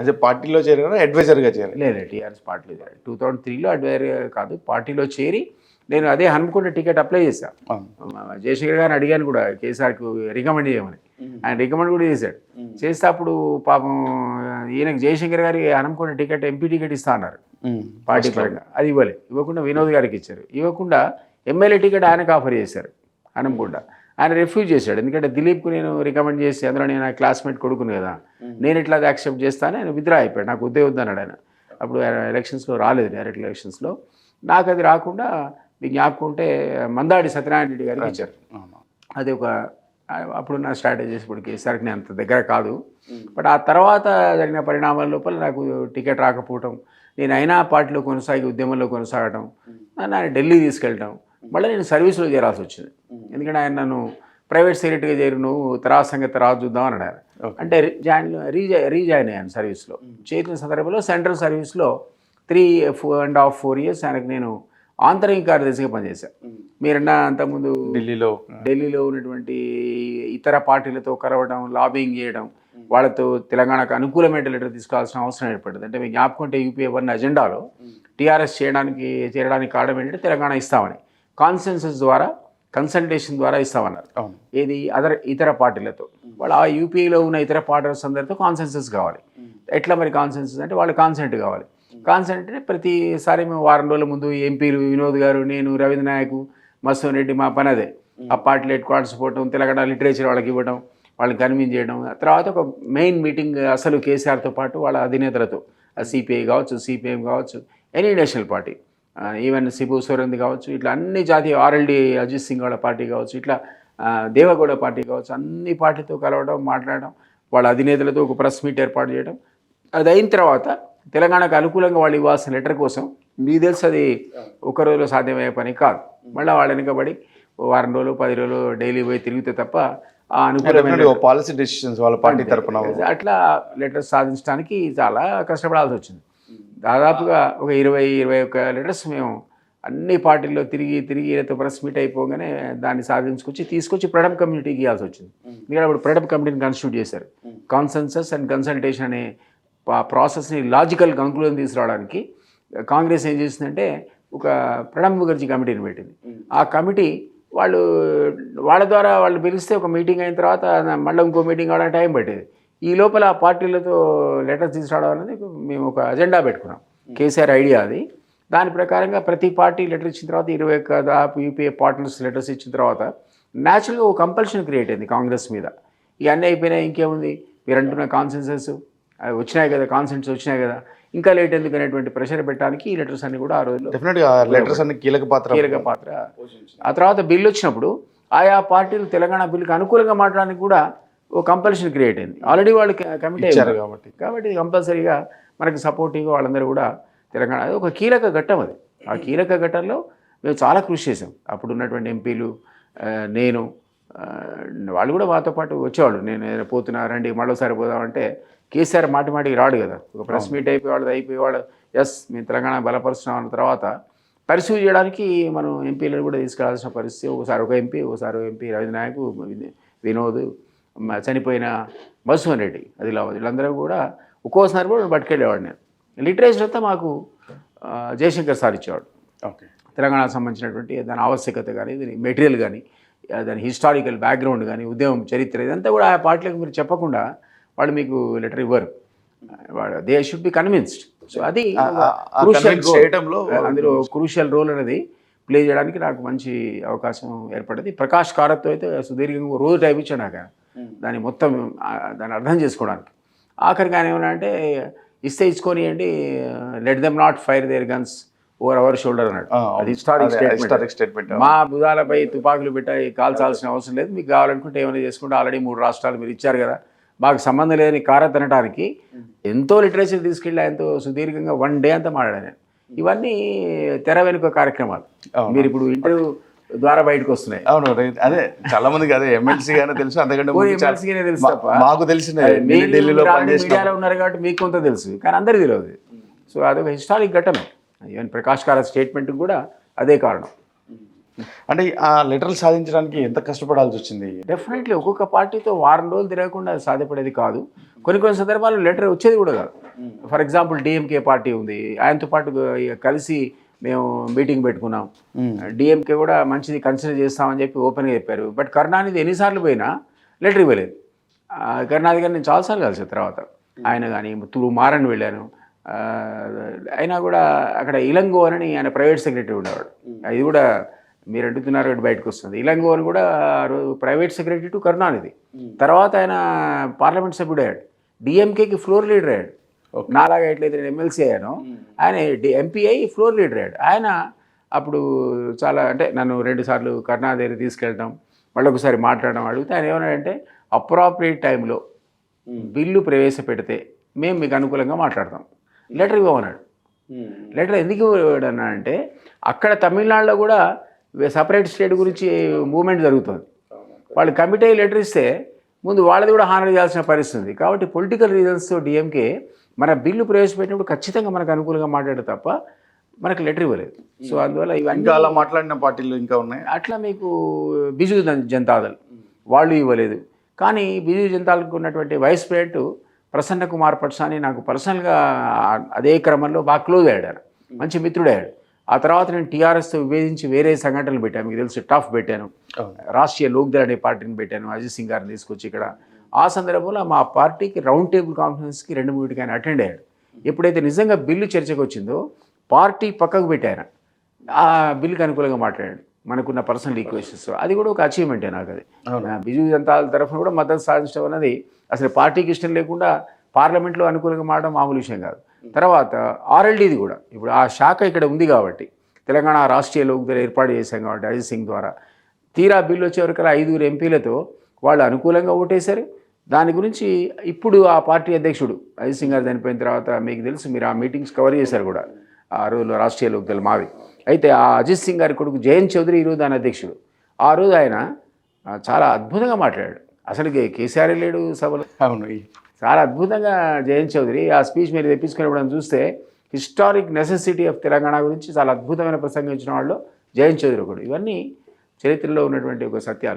అదే పార్టీలో చేరారా అడ్వైజర్గా చేరారు లేదు టీఆర్ఎస్ పార్టీలో చేరాడు టూ థౌజండ్ త్రీలో అడ్వైజర్ కాదు పార్టీలో చేరి నేను అదే హనుమకొండ టికెట్ అప్లై చేశాను జయశంకర్ గారిని అడిగాను కూడా కేసీఆర్కి రికమెండ్ చేయమని. ఆయన రికమెండ్ కూడా చేశాడు. చేస్తే అప్పుడు పాపం ఈయనకు జయశంకర్ గారికి హనుమకొండ టికెట్ ఎంపీ టికెట్ ఇస్తా అన్నారు. పార్టీ పరంగా. అది ఇవ్వలే. ఇవ్వకుండా వినోద్ గారికి ఇచ్చారు. ఇవ్వకుండా ఎమ్మెల్యే టికెట్ ఆయనకు ఆఫర్ చేశారు హనుమకొండ. ఆయన రిఫ్యూజ్ చేశాడు. ఎందుకంటే దిలీప్కు నేను రికమెండ్ చేసి అందులో నేను నా క్లాస్మేట్ కొడుకును కదా నేను ఇట్లా అది యాక్సెప్ట్ చేస్తాను ఆయన విత్డ్రా అయిపోయాడు. నాకు ఉద్దే వద్దన్నాడు ఆయన. అప్పుడు ఆయన ఎలక్షన్స్లో రాలేదు డైరెక్ట్ ఎలక్షన్స్లో నాకు అది రాకుండా మీకు జ్ఞాపకం ఉంటే మందాడి సత్యనారాయణ రెడ్డి గారికి ఇచ్చారు. అది ఒక అప్పుడు నా స్ట్రాటజీస్ ఇప్పుడు కేసీఆర్కి నేను అంత దగ్గర కాదు. బట్ ఆ తర్వాత జరిగిన పరిణామాల లోపల నాకు టికెట్ రాకపోవటం నేను అయినా పార్టీలో కొనసాగి ఉద్యమంలో కొనసాగటం నన్ను ఢిల్లీ తీసుకెళ్ళటం మళ్ళీ నేను సర్వీస్లో చేరాల్సి వచ్చింది. ఎందుకంటే ఆయన నన్ను ప్రైవేట్ సెక్రటరీగా చేరి నువ్వు తర్వాత సంగతి తర్వాత చూద్దాం అన్నాడు. అంటే జాయిన్ రీజా రీజాయిన్ అయ్యాను సర్వీస్లో. చేరిన సందర్భంలో సెంట్రల్ సర్వీస్లో three four and half four years ఆయనకు నేను ఆంతరిక కార్యదర్శిగా పనిచేశాను. మీరన్నా అంతకుముందు ఢిల్లీలో ఢిల్లీలో ఉన్నటువంటి ఇతర పార్టీలతో కలవడం లాబింగ్ చేయడం వాళ్ళతో తెలంగాణకు అనుకూలమైన లెటర్ తీసుకోవాల్సిన అవసరం ఏర్పడింది. అంటే మీకు జ్ఞాపకం ఉంటే యూపీఏ వన్ అజెండాలో టీఆర్ఎస్ చేయడానికి చేరడానికి కారణం ఏంటంటే తెలంగాణ ఇస్తామని. కాన్సెన్సస్ ద్వారా కన్సల్టేషన్ ద్వారా ఇస్తామన్నారు. ఏది? అదర్ ఇతర పార్టీలతో. వాళ్ళు ఆ యూపీలో ఉన్న ఇతర పార్టీస్ అందరితో కాన్సెన్సస్ కావాలి. ఎట్లా మరి కాన్సెన్సస్ అంటే వాళ్ళ కాన్సెంట్ కావాలి. కాన్సెంట్ అంటే ప్రతిసారి మేము వారం రోజుల ముందు ఎంపీలు వినోద్ గారు నేను రవీంద్ర నాయక్ మస్తూన్ రెడ్డి మా పని అదే. ఆ పార్టీలో హెడ్ క్వార్టర్స్ పోవటం తెలంగాణ లిటరేచర్ వాళ్ళకి ఇవ్వడం వాళ్ళని కన్విన్స్ చేయడం. తర్వాత ఒక మెయిన్ మీటింగ్ అసలు కేసీఆర్తో పాటు వాళ్ళ అధినేతలతో. సిపిఐ కావచ్చు సిపిఎం కావచ్చు any national party even Shibu సోరెంది కావచ్చు ఇట్లా అన్ని జాతీయ ఆర్ఎల్డి అజిత్ సింగ్ వాళ్ళ పార్టీ కావచ్చు ఇట్లా దేవగౌడ పార్టీ కావచ్చు అన్ని పార్టీతో కలవడం మాట్లాడడం వాళ్ళ అధినేతలతో ఒక ప్రెస్ మీట్ ఏర్పాటు చేయడం. అది అయిన తర్వాత తెలంగాణకు అనుకూలంగా వాళ్ళు ఇవ్వాల్సిన లెటర్ కోసం మీకు తెలుసు అది ఒక రోజులో సాధ్యమయ్యే పని కాదు. మళ్ళీ వాళ్ళ వెనుకబడి వారం రోజులు పది రోజులు డైలీ పోయి తిరిగితే తప్ప ఆ అనుకూలమైన పాలసీ డెసిషన్స్ వాళ్ళ పార్టీ తరపున అట్లా లెటర్స్ సాధించడానికి చాలా కష్టపడాల్సి వచ్చింది. దాదాపుగా ఒక ఇరవై ఇరవై ఒక్క లెటర్స్ మేము అన్ని పార్టీల్లో తిరిగి తిరిగి ఈయనతో ప్రెస్ మీట్ అయిపోగానే దాన్ని సాధించుకొచ్చి తీసుకొచ్చి ప్రణబ్ కమ్యూనిటీకి ఇవ్వాల్సి వచ్చింది. ఎందుకంటే అప్పుడు ప్రణబ్ కమిటీని కాన్స్టిట్యూట్ చేశారు. కాన్సెన్సస్ అండ్ కన్సల్టేషన్ అనే ప్రాసెస్ని లాజికల్ కంక్లూజన్ తీసుకురావడానికి కాంగ్రెస్ ఏం చేసిందంటే ఒక ప్రణబ్ ముఖర్జీ కమిటీని పెట్టింది. ఆ కమిటీ వాళ్ళు వాళ్ళ ద్వారా వాళ్ళు పిలిస్తే ఒక మీటింగ్ అయిన తర్వాత మళ్ళీ ఇంకో మీటింగ్ అవడానికి టైం పట్టేది. ఈ లోపల ఆ పార్టీలతో లెటర్స్ తీసుకురావడం అనేది మేము ఒక అజెండా పెట్టుకున్నాం. కేసీఆర్ ఐడియా అది. దాని ప్రకారంగా ప్రతి పార్టీ లెటర్ ఇచ్చిన తర్వాత ఇరవై ఒక్క దాదాపు యూపీఏ పార్ట్నర్స్ లెటర్స్ ఇచ్చిన తర్వాత న్యాచురల్గా ఒక కంపల్షన్ క్రియేట్ అయింది కాంగ్రెస్ మీద. ఇవన్నీ అయిపోయినాయి ఇంకేముంది? మీరు అంటున్న కాన్సెన్సెస్ అవి వచ్చినాయి కదా కాన్సెంట్స్ వచ్చినాయి కదా. ఇంకా లేట్ ఎందుకు అనేటువంటి ప్రెషర్ పెట్టడానికి ఈ లెటర్స్ అన్ని కూడా ఆ రోజుల్లో డెఫినెట్గా లెటర్స్ అన్ని కీలక పాత్ర కీలక పాత్ర. ఆ తర్వాత బిల్లు వచ్చినప్పుడు ఆయా పార్టీలు తెలంగాణ బిల్లుకి అనుకూలంగా మాట్లాడడానికి కూడా ఓ కంపల్షన్ క్రియేట్ అయింది. ఆల్రెడీ వాళ్ళు కమిటీ ఇచ్చారు కాబట్టి. కాబట్టి కంపల్సరీగా మనకి సపోర్టివ్గా వాళ్ళందరూ కూడా తెలంగాణ అది ఒక కీలక ఘట్టం అది. ఆ కీలక ఘట్టంలో మేము చాలా కృషి చేసాం అప్పుడు ఉన్నటువంటి ఎంపీలు నేను వాళ్ళు కూడా మాతో పాటు వచ్చేవాళ్ళు. నేను ఏదైనా పోతున్నా రండి మరోసారి పోదామంటే కేసీఆర్ మాటి మాటికి రాడు కదా. ఒక ప్రెస్ మీట్ అయిపోయి వాళ్ళది అయిపోయి వాళ్ళు ఎస్ మేము తెలంగాణ బలపరుస్తున్నాం అన్న తర్వాత పర్సూ చేయడానికి మనం ఎంపీలను కూడా తీసుకెళ్ళాల్సిన పరిస్థితి ఒకసారి ఒక ఎంపీ ఒకసారి ఒక ఎంపీ రవీంద్ర నాయక్ వినోద్ చనిపోయిన మధుసూదన్ రెడ్డి అది వీళ్ళందరూ కూడా ఒక్కోసారి కూడా పట్టుకెళ్ళేవాడు నేను. లిటరేచర్ అంతా మాకు జయశంకర్ సార్ ఇచ్చేవాడు. ఓకే. తెలంగాణకు సంబంధించినటువంటి దాని ఆవశ్యకత కానీ దాని మెటీరియల్ కానీ దాని హిస్టారికల్ బ్యాక్గ్రౌండ్ కానీ ఉద్యమం చరిత్ర ఇదంతా కూడా ఆ పార్టీలకు మీరు చెప్పకుండా వాళ్ళు మీకు లెటర్ ఇవ్వరు. They should be convinced. So అది role. చేయడంలో అందులో క్రూషియల్ రోల్ అనేది ప్లే చేయడానికి నాకు మంచి అవకాశం ఏర్పడింది. ప్రకాష్ కారత్తో అయితే సుదీర్ఘంగా రోజు టైం ఇచ్చాడు నాకు. దాన్ని మొత్తం దాన్ని అర్థం చేసుకోవడానికి. ఆఖరికి ఆయన ఏమన్నా అంటే ఇస్తే ఇచ్చుకొనియండి let them not fire their guns over our shoulder అన్నాడు. అది హిస్టారిక్ స్టేట్మెంట్ మా భుజాలపై తుపాకులు పెట్టాయి కాల్చాల్సిన అవసరం లేదు. మీకు కావాలనుకుంటే ఏమైనా చేసుకుంటే ఆల్రెడీ మూడు రాష్ట్రాలు మీరు ఇచ్చారు కదా. మాకు సంబంధం లేని కారత్ అనడానికి ఎంతో లిటరేచర్ తీసుకెళ్ళి ఎంతో సుదీర్ఘంగా వన్ డే అంతా మాట్లాడాను. నేను. ఇవన్నీ తెర వెనుక కార్యక్రమాలు. మీరు ఇప్పుడు ఇంటర్వ్యూ ద్వారా బయటకు వస్తున్నాయి. అవును. అదే చాలా మందికి అదే ఎమ్మెల్సీ గానే తెలుసు అంతకంటే తెలుసు తప్ప. మాకు తెలిసిన ఢిల్లీలో మీడియాలో ఉన్నారు కాబట్టి మీకు కొంత తెలుసు కానీ అందరికీ తెలియదు. సో అదొక హిస్టారిక్ ఘటన. ఈవెన్ ప్రకాష్ కార స్టేట్మెంట్ కూడా అదే కారణం. అంటే ఆ లెటర్లు సాధించడానికి ఎంత కష్టపడాల్సి వచ్చింది? డెఫినెట్లీ ఒక్కొక్క పార్టీతో వారం రోజులు తిరగకుండా అది సాధ్యపడేది కాదు. కొన్ని కొన్ని సందర్భాల్లో లెటర్ వచ్చేది కూడా కాదు. ఫర్ ఎగ్జాంపుల్ డిఎంకే పార్టీ ఉంది. ఆయనతో పాటు కలిసి మేము మీటింగ్ పెట్టుకున్నాం. డిఎంకే కూడా మంచిది కన్సిడర్ చేస్తామని చెప్పి ఓపెన్గా చెప్పారు. బట్ కరుణానిధి ఎన్నిసార్లు పోయినా లెటర్ ఇవ్వలేదు కరుణానిధి గారిని నేను చాలాసార్లు కలిసాను తర్వాత. ఆయన కానీ తురు మారని వెళ్ళాను. అయినా కూడా అక్కడ ఇలంగో అని ఆయన ప్రైవేట్ సెక్రటరీ ఉండేవాడు. అది కూడా మీరు అడుగుతున్నారు కాబట్టి బయటకు వస్తుంది. ఇలంగో అని కూడా ఆ రోజు ప్రైవేట్ సెక్రటరీ టు కరుణానిధి. తర్వాత ఆయన పార్లమెంట్ సభ్యుడు అయ్యాడు డిఎంకేకి ఫ్లోర్ లీడర్ అయ్యాడు. నాలాగా ఎట్లయితే నేను ఎమ్మెల్సీ అయ్యానో ఆయన ఎంపీ అయ్యి ఫ్లోర్ లీడర్ అయ్యాడు. ఆయన అప్పుడు చాలా అంటే నన్ను రెండు సార్లు కరుణా దగ్గర తీసుకెళ్ళడం మళ్ళీ ఒకసారి మాట్లాడడం అడిగితే ఆయన ఏమన్నాడంటే అప్రాప్రియేట్ టైంలో బిల్లు ప్రవేశపెడితే మేము మీకు అనుకూలంగా మాట్లాడతాం. లెటర్ ఇవ్వమన్నాడు. లెటర్ ఎందుకు ఇవ్వడన్నా అంటే అక్కడ తమిళనాడులో కూడా సపరేట్ స్టేట్ గురించి మూవ్మెంట్ జరుగుతుంది. వాళ్ళు కమిటీ లెటర్ ఇస్తే ముందు వాళ్ళది కూడా హానర్ చేయాల్సిన పరిస్థితి ఉంది. కాబట్టి పొలిటికల్ రీజన్స్తో డిఎంకే మన బిల్లు ప్రవేశపెట్టినప్పుడు ఖచ్చితంగా మనకు అనుకూలంగా మాట్లాడే తప్ప మనకు లెటర్ ఇవ్వలేదు. సో అందువల్ల ఇవన్నీ అలా మాట్లాడిన పార్టీలు ఇంకా ఉన్నాయి? అట్లా మీకు బిజు జన్- జనతాదళ్ వాళ్ళు ఇవ్వలేదు. కానీ బిజు జనతాలకు ఉన్నటువంటి వైస్ ప్రెసిడెంట్ ప్రసన్న కుమార్ పట్సాని నాకు పర్సనల్గా అదే క్రమంలో బాగా క్లోజ్ అయ్యాడు. ఆయన. మంచి మిత్రుడయ్యాడు. ఆ తర్వాత నేను టీఆర్ఎస్తో విభేదించి వేరే సంఘటనలు పెట్టాను. మీకు తెలుసు టఫ్ పెట్టాను. రాష్ట్రీయ లోక్దళ్ అనే పార్టీని పెట్టాను. అజిత్ సింగ్ గారిని తీసుకొచ్చి ఇక్కడ ఆ సందర్భంలో మా పార్టీకి రౌండ్ టేబుల్ కాన్ఫరెన్స్కి రెండు మూడుకి ఆయన అటెండ్ అయ్యాడు. ఎప్పుడైతే నిజంగా బిల్లు చర్చకు వచ్చిందో పార్టీ పక్కకు పెట్టారు. ఆ బిల్లుకి అనుకూలంగా మాట్లాడాడు. మనకున్న పర్సనల్ ఈక్వేషన్స్. అది కూడా ఒక అచీవ్మెంటే నాకు అది. బిజు జనతా తరఫున కూడా మద్దతు సాధించడం అన్నది అసలు పార్టీకి ఇష్టం లేకుండా పార్లమెంట్లో అనుకూలంగా మారడం మామూలు విషయం కాదు. తర్వాత ఆర్ఎల్డీది కూడా. ఇప్పుడు ఆ శాఖ ఇక్కడ ఉంది కాబట్టి తెలంగాణ రాష్ట్రీయ లోక్దళ ఏర్పాటు చేశాం కాబట్టి అజిత్ సింగ్ ద్వారా. తీరా బిల్లు వచ్చేవరకల్లా ఐదుగురు ఎంపీలతో వాళ్ళు అనుకూలంగా ఓటేశారు. దాని గురించి ఇప్పుడు ఆ పార్టీ అధ్యక్షుడు అజిత్ సింగ్ గారు చనిపోయిన తర్వాత మీకు తెలుసు మీరు ఆ మీటింగ్స్ కవర్ చేశారు కూడా. ఆ రోజుల్లో రాష్ట్రీయ లోక్దళ మావి. అయితే ఆ అజిత్ సింగ్ గారి కొడుకు జయంత్ చౌదరి ఈరోజు దాని అధ్యక్షుడు. ఆ రోజు ఆయన చాలా అద్భుతంగా మాట్లాడాడు. అసలు కేసీఆర్ లేడు సభలో. అవును. చాలా అద్భుతంగా జయంత్ చౌదరి ఆ స్పీచ్ మీరు తెప్పించుకునేప్పుడు చూస్తే హిస్టారిక్ నెసెసిటీ ఆఫ్ తెలంగాణ గురించి చాలా అద్భుతమైన ప్రసంగం ఇచ్చిన వాళ్ళు జయంత్ చౌదరి ఒకడు. ఇవన్నీ చరిత్రలో ఉన్నటువంటి ఒక సత్యాలు.